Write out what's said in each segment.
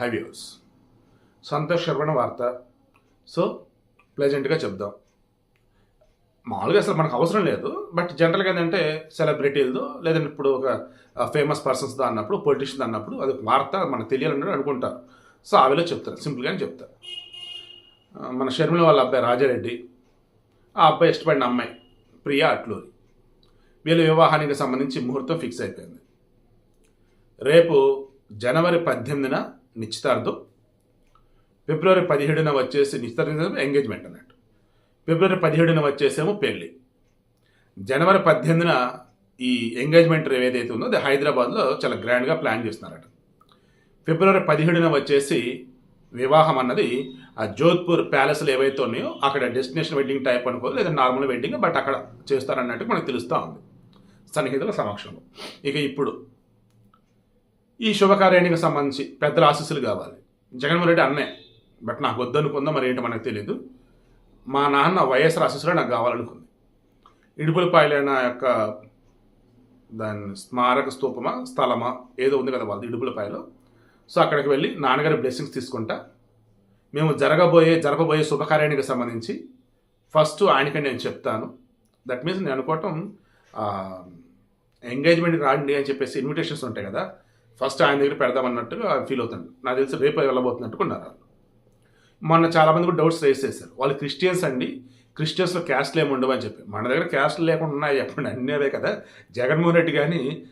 High views Santosh శర్మణ వార్త. So ప్లెజెంట్గా చెప్దాం. మామూలుగా అసలు మనకు అవసరం లేదు బట్ జనరల్గా ఏంటంటే సెలబ్రిటీలతో లేదంటే ఇప్పుడు ఒక ఫేమస్ పర్సన్స్తో అన్నప్పుడు పొలిటీషియన్ అన్నప్పుడు అది ఒక వార్త మనకు తెలియాలని అనుకుంటారు. సో ఆవిలో చెప్తారు సింపుల్గానే చెప్తారు. మన షర్మిల వాళ్ళ అబ్బాయి రాజారెడ్డి ఆ అబ్బాయి ఇష్టపడిన అమ్మాయి ప్రియా అట్లూరి. వీళ్ళ వివాహానికి సంబంధించి ముహూర్తం ఫిక్స్ అయిపోయింది. రేపు జనవరి పద్దెనిమిదిన నిశ్చితార్థం. ఫిబ్రవరి పదిహేడున వచ్చేసి నిశ్చితార్థం ఎంగేజ్మెంట్ అన్నట్టు. ఫిబ్రవరి పదిహేడున వచ్చేసేమో పెళ్ళి జనవరి పద్దెనిమిదిన ఈ ఎంగేజ్మెంట్ ఏదైతే ఉందో అది హైదరాబాద్లో చాలా గ్రాండ్గా ప్లాన్ చేస్తున్నారట. ఫిబ్రవరి పదిహేడున వచ్చేసి వివాహం అన్నది ఆ జోధ్పూర్ ప్యాలెస్లు ఏవైతే ఉన్నాయో అక్కడ డెస్టినేషన్ వెడ్డింగ్ టైప్ అనుకో లేదా నార్మల్ వెడ్డింగ్ బట్ అక్కడ చేస్తారన్నట్టు మనకు తెలుస్తూ ఉంది. సన్నిహితుల సమక్షంలో. ఇక ఇప్పుడు ఈ శుభకార్యానికి సంబంధించి పెద్దల ఆశీస్సులు కావాలి. జగన్మోహన్ రెడ్డి అన్నే. బట్ నాకు వద్దనుకుందా మరి ఏంటో మనకు తెలియదు మా నాన్న వైఎస్ఆర్ ఆశీస్సులో నాకు కావాలనుకుంది. ఇడుపులపాయలైన యొక్క దాని స్మారక స్తూపమా స్థలమా ఏదో ఉంది కదా వాళ్ళది ఇడుపులపాయలో. సో అక్కడికి వెళ్ళి నాన్నగారి బ్లెస్సింగ్స్ తీసుకుంటా. మేము జరగబోయే జరగబోయే శుభకార్యానికి సంబంధించి ఫస్ట్ ఆయనకి నేను చెప్తాను. దట్ మీన్స్ నేను అనుకోవటం ఎంగేజ్మెంట్కి రాండి అని చెప్పేసి ఇన్విటేషన్స్ ఉంటాయి కదా. ఫస్ట్ ఆయన దగ్గర పెడదామన్నట్టుగా ఫీల్ అవుతాను నాకు తెలిసి రేపు వెళ్ళబోతున్నట్టుకున్నారు వాళ్ళు. మొన్న చాలామంది కూడా డౌట్స్ రేస్ చేశారు. వాళ్ళు క్రిస్టియన్స్ అండి. క్రిస్టియన్స్లో క్యాస్ట్లు ఏమి ఉండవు అని చెప్పి. మన దగ్గర క్యాస్ట్లు లేకుండా ఉన్నాయి. చెప్పండి అన్నీ అవే కదా. జగన్మోహన్ రెడ్డి కానీ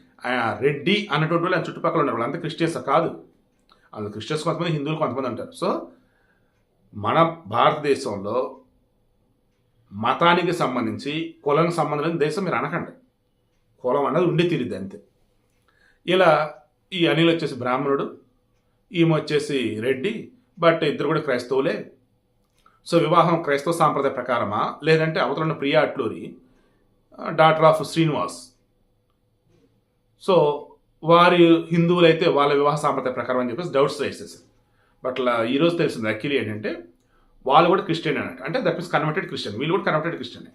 రెడ్డి అన్నటువంటి వాళ్ళు ఆయన చుట్టుపక్కల ఉన్నారు వాళ్ళంతా క్రిస్టియన్స్ కాదు. వాళ్ళు క్రిస్టియన్స్ కొంతమంది హిందువులు కొంతమంది అంటారు సో మన భారతదేశంలో మతానికి సంబంధించి కులానికి సంబంధించిన దేశం మీరు అనకండి. కులం అన్నది ఉండి తీరిద్ది అంతే. ఇలా ఈ అనిల్ వచ్చేసి బ్రాహ్మణుడు ఈమె వచ్చేసి రెడ్డి బట్ ఇద్దరు కూడా క్రైస్తవులే. సో వివాహం క్రైస్తవ సాంప్రదాయ ప్రకారమా? లేదంటే అవతల ఉన్న Priya Atluri daughter of Srinivas. So వారి హిందువులైతే వాళ్ళ వివాహ సాంప్రదాయ ప్రకారం అని చెప్పేసి డౌట్స్ రైస్ చేశారు. బట్ ఈరోజు తెలిసింది యాక్చువల్లీ ఏంటంటే వాళ్ళు కూడా క్రిస్టియన్ అన్నట్టు. అంటే దట్ మీన్స్ కన్వర్టెడ్ క్రిస్టియన్ వీళ్ళు కూడా కన్వర్టెడ్ క్రిస్టియన్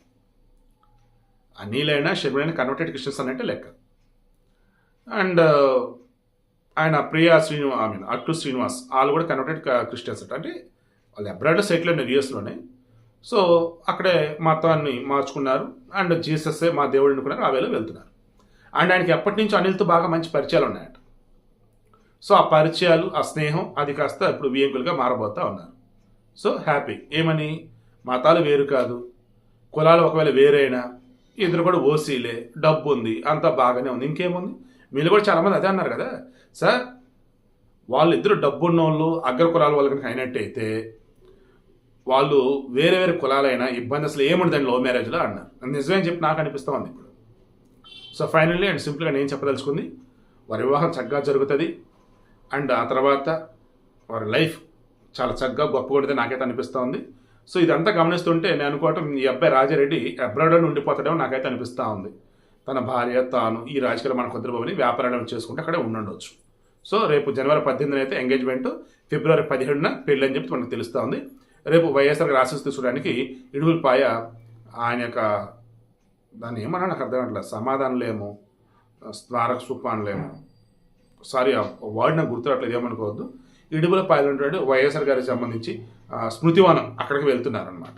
అనిలైనా షర్మిలైనా కన్వర్టెడ్ క్రిస్టియన్స్ అన్నట్టే లెక్క. అండ్ ఆయన ప్రియా శ్రీనివా ఐ మీన్ అట్టు శ్రీనివాస్ వాళ్ళు కూడా కన్వర్టెడ్ క్రిస్టియన్స్ అట. అంటే వాళ్ళు అబ్రాడ్లో సెటిల్ అయిన యూఎస్లోనే సో అక్కడే మతాన్ని మార్చుకున్నారు. అండ్ జీసస్ఏ మా దేవుడు అనుకున్నారు. ఆ వేళ వెళ్తున్నారు. అండ్ ఆయనకి ఎప్పటి నుంచి అనిల్తో బాగా మంచి పరిచయాలు ఉన్నాయట. సో ఆ పరిచయాలు ఆ స్నేహం అది కాస్త ఇప్పుడు వియంకులుగా మారబోతా ఉన్నారు. సో హ్యాపీ ఏమని? మతాలు వేరు కాదు. కులాలు ఒకవేళ వేరైనా ఇద్దరు కూడా ఓసీలే డబ్బు ఉంది అంతా బాగానే ఉంది. ఇంకేముంది? మీరు కూడా చాలామంది అదే అన్నారు కదా. సార్ వాళ్ళిద్దరు డబ్బున్న వాళ్ళు అగ్ర కులాల వాళ్ళు కనుక అయినట్టయితే వాళ్ళు వేరే వేరే కులాలైనా ఇబ్బంది అసలు ఏముండదండి లవ్ మ్యారేజ్లో అన్నారు. నిజమే చెప్పి నాకు అనిపిస్తూ ఉంది ఇప్పుడు. సో ఫైనల్లీ అండ్ సింపుల్గా నేను చెప్పదలుచుకుంది వారి వివాహం చక్కగా జరుగుతుంది. అండ్ ఆ తర్వాత వారి లైఫ్ చాలా చక్కగా గొప్పగా ఉంటుంది నాకైతే అనిపిస్తూ ఉంది సో ఇదంతా గమనిస్తుంటే నేను అనుకోవటం ఈ అబ్బాయి రాజారెడ్డి అబ్రాడ్లో ఉండిపోతాడేమో నాకైతే అనిపిస్తూ ఉంది తన భార్య తాను ఈ రాజకీయ మన కుదరబాబుని వ్యాపారాలను చేసుకుంటే అక్కడే ఉండుండొచ్చు. సో రేపు జనవరి పద్దెనిమిదిన అయితే ఎంగేజ్మెంట్ ఫిబ్రవరి పదిహేడున పెళ్ళి అని చెప్పి మనకు తెలుస్తూ ఉంది రేపు వైఎస్ఆర్ రాసిస్ తీసుకోవడానికి ఇడుగులపాయ ఆయన యొక్క దాన్ని ఏమన్నా నాకు అర్థం కావట్లేదు. సమాధానలేము స్మారక స్థూపాన్లేము. సారీ ఆ వర్డ్ నాకు గుర్తురావట్లేదు ఏమనుకోవద్దు. ఇడుగులపాయలు ఉంటాడు వైఎస్ఆర్ గారికి సంబంధించి స్మృతివానం స్మృతివనం అక్కడికి వెళ్తున్నారనమాట